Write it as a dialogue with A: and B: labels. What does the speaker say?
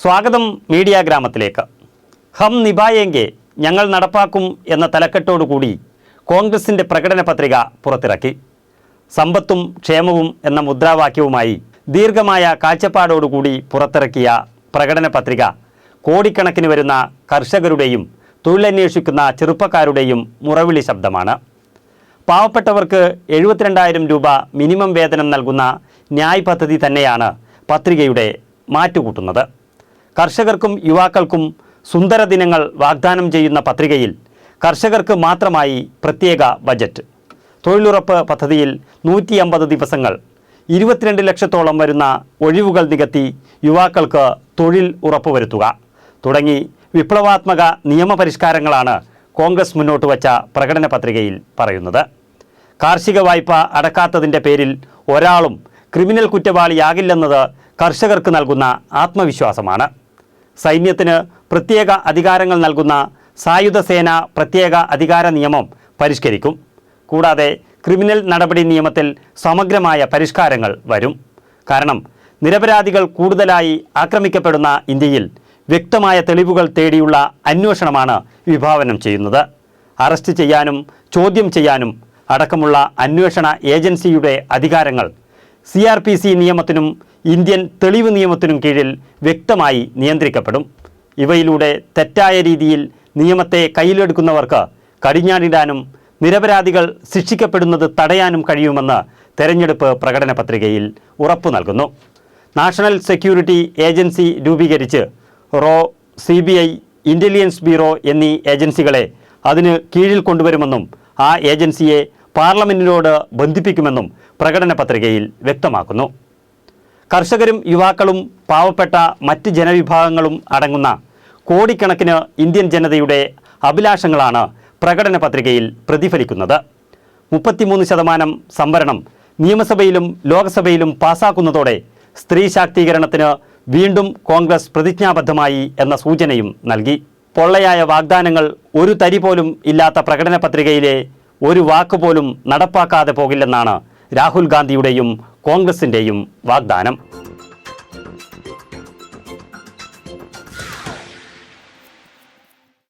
A: സ്വാഗതം മീഡിയ ഗ്രാമത്തിലേക്ക്. ഹം നിഭായെങ്കെ ഞങ്ങൾ നടപ്പാക്കും എന്ന തലക്കെട്ടോടുകൂടി കോൺഗ്രസിന്റെ പ്രകടന പത്രിക പുറത്തിറക്കി. സമ്പത്തും ക്ഷേമവും എന്ന മുദ്രാവാക്യവുമായി ദീർഘമായ കാഴ്ചപ്പാടോടുകൂടി പുറത്തിറക്കിയ പ്രകടന പത്രിക കോടിക്കണക്കിന് വരുന്ന കർഷകരുടെയും തൊഴിലന്വേഷിക്കുന്ന ചെറുപ്പക്കാരുടെയും മുറവിളി ശബ്ദമാണ്. പാവപ്പെട്ടവർക്ക് എഴുപത്തിരണ്ടായിരം രൂപ മിനിമം വേതനം നൽകുന്ന ന്യായ് പദ്ധതി തന്നെയാണ് പത്രികയുടെ മാറ്റുകൂട്ടുന്നത്. കർഷകർക്കും യുവാക്കൾക്കും സുന്ദര ദിനങ്ങൾ വാഗ്ദാനം ചെയ്യുന്ന പത്രികയിൽ കർഷകർക്ക് മാത്രമായി പ്രത്യേക ബജറ്റ്. തൊഴിലുറപ്പ് പദ്ധതിയിൽ നൂറ്റി അമ്പത് ദിവസങ്ങൾ. ഇരുപത്തിരണ്ട് ലക്ഷത്തോളം വരുന്ന ഒഴിവുകൾ നികത്തി യുവാക്കൾക്ക് തൊഴിൽ ഉറപ്പുവരുത്തുക. തുടങ്ങി വിപ്ലവാത്മക നിയമപരിഷ്കാരങ്ങളാണ് കോൺഗ്രസ് മുന്നോട്ട് വച്ച പ്രകടന പത്രികയിൽ പറയുന്നത്. കാർഷിക വായ്പ അടക്കാത്തതിന്റെ പേരിൽ ഒരാളും ക്രിമിനൽ കുറ്റവാളിയാകില്ലെന്നത് കർഷകർക്ക് നൽകുന്ന ആത്മവിശ്വാസമാണ്. സൈന്യത്തിന് പ്രത്യേക അധികാരങ്ങൾ നൽകുന്ന സായുധ സേന പ്രത്യേക അധികാര നിയമം പരിഷ്കരിക്കും. കൂടാതെ ക്രിമിനൽ നടപടി നിയമത്തിൽ സമഗ്രമായ പരിഷ്കാരങ്ങൾ വരും. കാരണം നിരപരാധികൾ കൂടുതലായി ആക്രമിക്കപ്പെടുന്ന ഇന്ത്യയിൽ വ്യക്തമായ തെളിവുകൾ തേടിയുള്ള അന്വേഷണമാണ് വിഭാവനം ചെയ്യുന്നത്. അറസ്റ്റ് ചെയ്യാനും ചോദ്യം ചെയ്യാനും അടക്കമുള്ള അന്വേഷണ ഏജൻസിയുടെ അധികാരങ്ങൾ സി ആർ പി സി നിയമത്തിനും ഇന്ത്യൻ തെളിവ് നിയമത്തിനും കീഴിൽ വ്യക്തമായി നിയന്ത്രിക്കപ്പെടും. ഇവയിലൂടെ തെറ്റായ രീതിയിൽ നിയമത്തെ കയ്യിലെടുക്കുന്നവർക്ക് കടിഞ്ഞാണിടാനും നിരപരാധികൾ ശിക്ഷിക്കപ്പെടുന്നത് തടയാനും കഴിയുമെന്ന് തെരഞ്ഞെടുപ്പ് പ്രകടന പത്രികയിൽ ഉറപ്പു നൽകുന്നു. നാഷണൽ സെക്യൂരിറ്റി ഏജൻസി രൂപീകരിച്ച് raw C B I intelligence bureau എന്നീ ഏജൻസികളെ അതിന് കീഴിൽ കൊണ്ടുവരുമെന്നും ആ ഏജൻസിയെ പാർലമെന്റിനോട് ബന്ധിപ്പിക്കുമെന്നും പ്രകടന പത്രികയിൽ വ്യക്തമാക്കുന്നു. കർഷകരും യുവാക്കളും പാവപ്പെട്ട മറ്റ് ജനവിഭാഗങ്ങളും അടങ്ങുന്ന കോടിക്കണക്കിന് ഇന്ത്യൻ ജനതയുടെ അഭിലാഷങ്ങളാണ് പ്രകടന പത്രികയിൽ പ്രതിഫലിക്കുന്നത്. മുപ്പത്തിമൂന്ന് ശതമാനം സംവരണം നിയമസഭയിലും ലോക്സഭയിലും പാസാക്കുന്നതോടെ സ്ത്രീ ശാക്തീകരണത്തിന് വീണ്ടും കോൺഗ്രസ് പ്രതിജ്ഞാബദ്ധമായി എന്ന സൂചനയും നൽകി. പൊള്ളയായ വാഗ്ദാനങ്ങൾ ഒരു തരി പോലും ഇല്ലാത്ത പ്രകടന പത്രികയിലെ ഒരു വാക്കുപോലും നടപ്പാക്കാതെ പോകില്ലെന്നാണ് രാഹുൽ ഗാന്ധിയുടെയും കോൺഗ്രസിന്റെയും വാഗ്ദാനം.